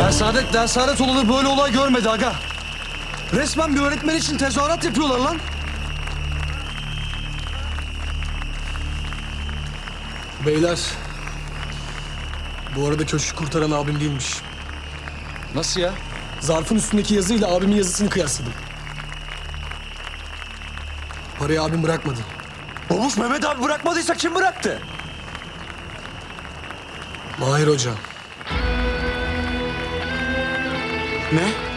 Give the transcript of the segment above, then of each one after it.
Dersadet dersadet olalı böyle olay görmedi aga. Resmen bir öğretmen için tezahürat yapıyorlar lan. Beyler. Bu arada köşkü kurtaran abim değilmiş. Nasıl ya? Zarfın üstündeki yazıyla abimin yazısını kıyasladım. Parayı abim bırakmadı. Babuş Mehmet abi bırakmadıysa kim bıraktı? Mahir Hoca. Ne?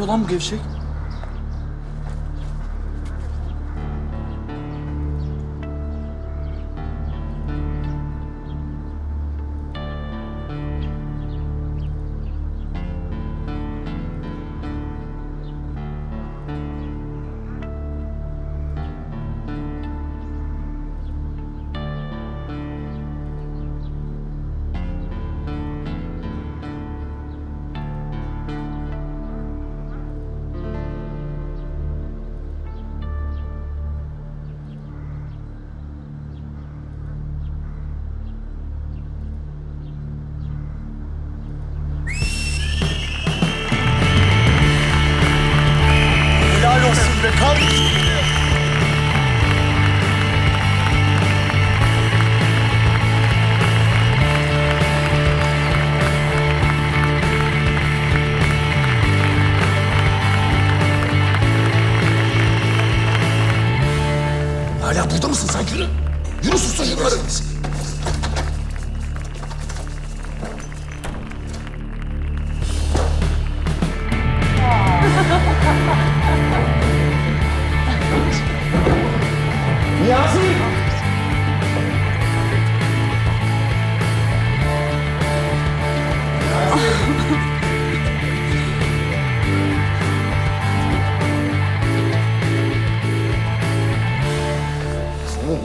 Yapıyor lan bu gevşek?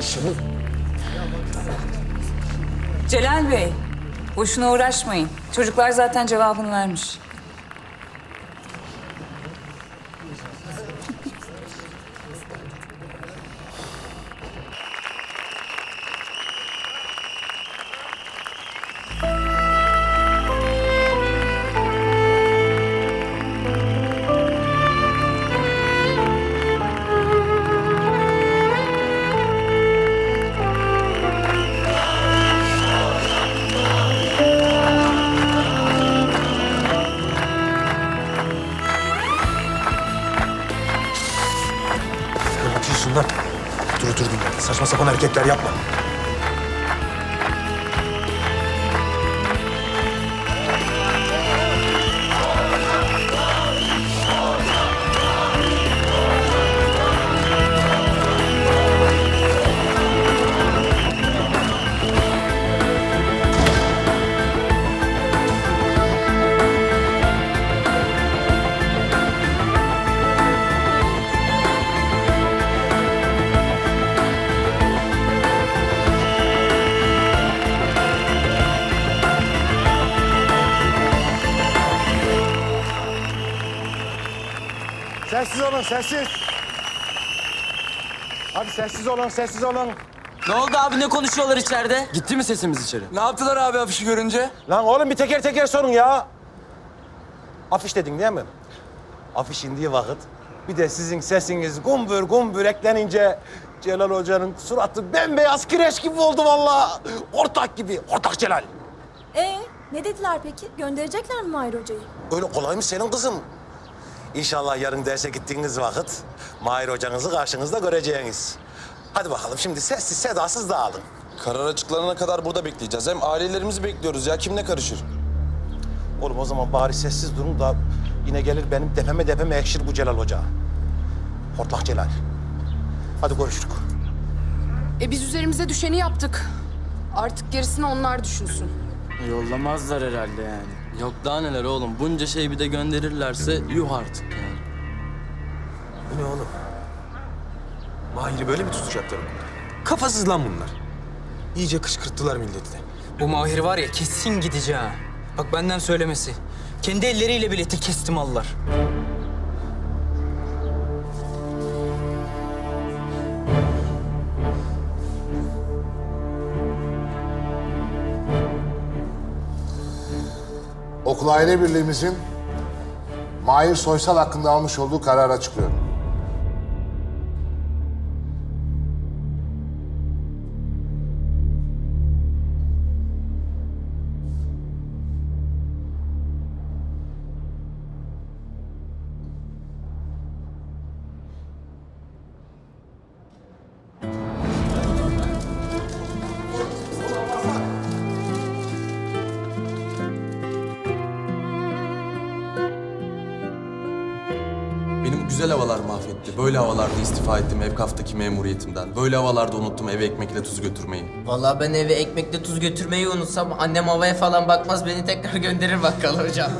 Şunu. Celal Bey, boşuna uğraşmayın. Çocuklar zaten cevabını vermiş. Lan? Dur dur dinle. Saçma sapan hareketler yapma. Sessiz olun, sessiz. Hadi sessiz olun, sessiz olun. Ne oldu abi ne konuşuyorlar içeride? Gitti mi sesimiz içeri? Ne yaptılar abi afişi görünce? Lan oğlum bir teker teker sorun ya. Afiş dedin değil mi? Afiş indiği vakit bir de sizin sesiniz gumbür gumbür eklenince Celal Hoca'nın suratı bembeyaz kireç gibi oldu vallahi. Ortak gibi, ortak Celal. Ee, ne dediler peki? Gönderecekler mi Mahir Hoca'yı? Öyle kolay mı senin kızım? İnşallah yarın derse gittiğiniz vakit Mahir hocanızı karşınızda göreceğiniz. Hadi bakalım şimdi sessiz sedasız dağılın. Karar açıklanana kadar burada bekleyeceğiz. Hem ailelerimizi bekliyoruz ya. Kim ne karışır? Oğlum o zaman bari sessiz durun da yine gelir benim tepeme tepeme ekşir bu Celal Hoca. Hortlak Celal. Hadi görüşürük. E biz üzerimize düşeni yaptık. Artık gerisini onlar düşünsün. Yollamazlar herhalde yani. Yok daha neler oğlum. Bunca şey bir de gönderirlerse yuh artık yani. Bu ne oğlum? Mahir'i böyle mi tutacaklar okulda? Kafasız lan bunlar. İyice kışkırttılar milleti. Bu Mahir var ya kesin gideceği ha. Bak benden söylemesi. Kendi elleriyle bileti kestim allar. Okul aile birliğimizin Mahir Soysal hakkında almış olduğu kararı açıklıyorum. Benim güzel havalar mahvetti. Böyle havalarda istifa ettim Evkaf'taki memuriyetimden. Böyle havalarda unuttum eve ekmekle tuz götürmeyi. Vallahi ben eve ekmekle tuz götürmeyi unutsam annem havaya falan bakmaz beni tekrar gönderir bakkal hocam.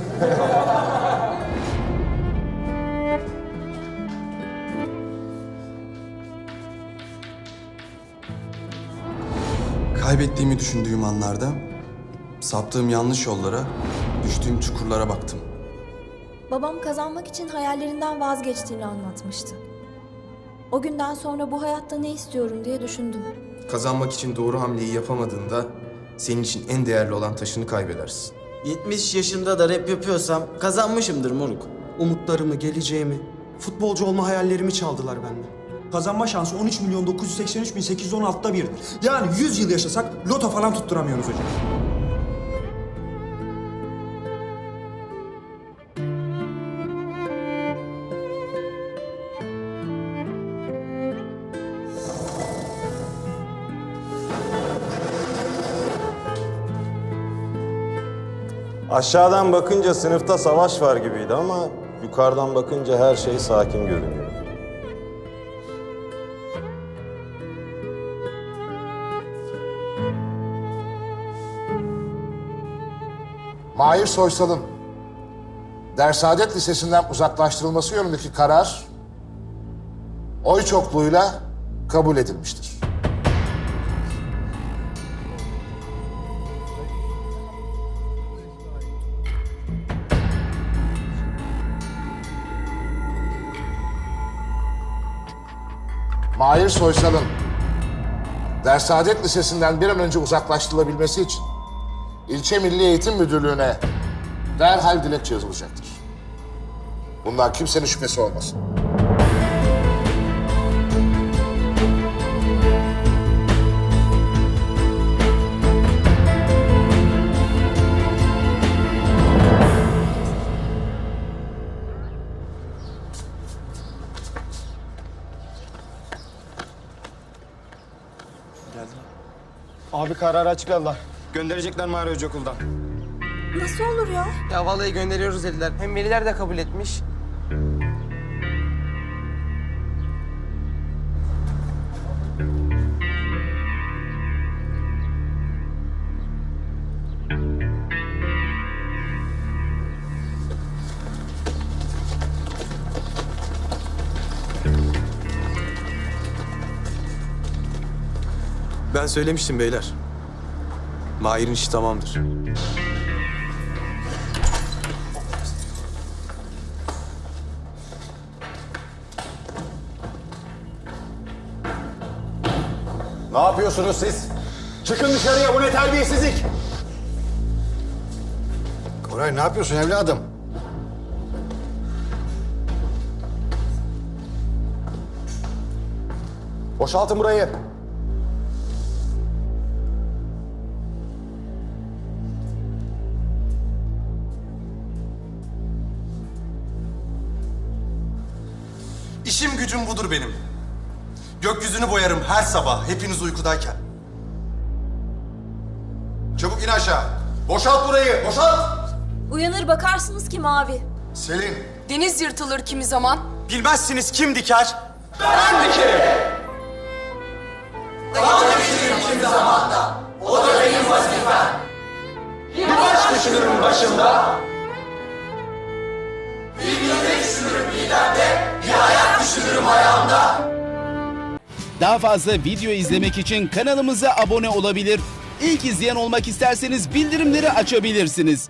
Kaybettiğimi düşündüğüm anlarda saptığım yanlış yollara, düştüğüm çukurlara baktım. Babam kazanmak için hayallerinden vazgeçtiğini anlatmıştı. O günden sonra bu hayatta ne istiyorum diye düşündüm. Kazanmak için doğru hamleyi yapamadığında senin için en değerli olan taşını kaybedersin. 70 yaşında da rap yapıyorsam kazanmışımdır moruk. Umutlarımı, geleceğimi, futbolcu olma hayallerimi çaldılar benden. Kazanma şansı 13 milyon 983 bin 816'da birdir. Yani 100 yıl yaşasak loto falan tutturamıyoruz hocam. Aşağıdan bakınca sınıfta savaş var gibiydi ama yukarıdan bakınca her şey sakin görünüyor. Mahir Soysal'ın Dersadet Lisesi'nden uzaklaştırılması yönündeki karar oy çokluğuyla kabul edilmiştir. Mahir Soysal'ın Dersadet Lisesi'nden bir an önce uzaklaştırılabilmesi için İlçe Milli Eğitim Müdürlüğü'ne derhal dilekçe yazılacaktır. Bundan kimsenin şüphesi olmasın. Abi kararı açıkladılar. Gönderecekler Hoca okuldan. Nasıl olur ya? Ya vallahi gönderiyoruz dediler. Hem veliler de kabul etmiş. Ben söylemiştim beyler. Mahir'in işi tamamdır. Ne yapıyorsunuz siz? Çıkın dışarıya bu ne terbiyesizlik? Koray ne yapıyorsun evladım? Boşaltın burayı. İşim gücüm budur benim. Gökyüzünü boyarım her sabah hepiniz uykudayken. Çabuk in aşağı. Boşalt burayı, boşalt. Uyanır bakarsınız ki mavi. Selin. Deniz yırtılır kimi zaman. Bilmezsiniz kim diker? Daha fazla video izlemek için kanalımıza abone olabilir. İlk izleyen olmak isterseniz bildirimleri açabilirsiniz.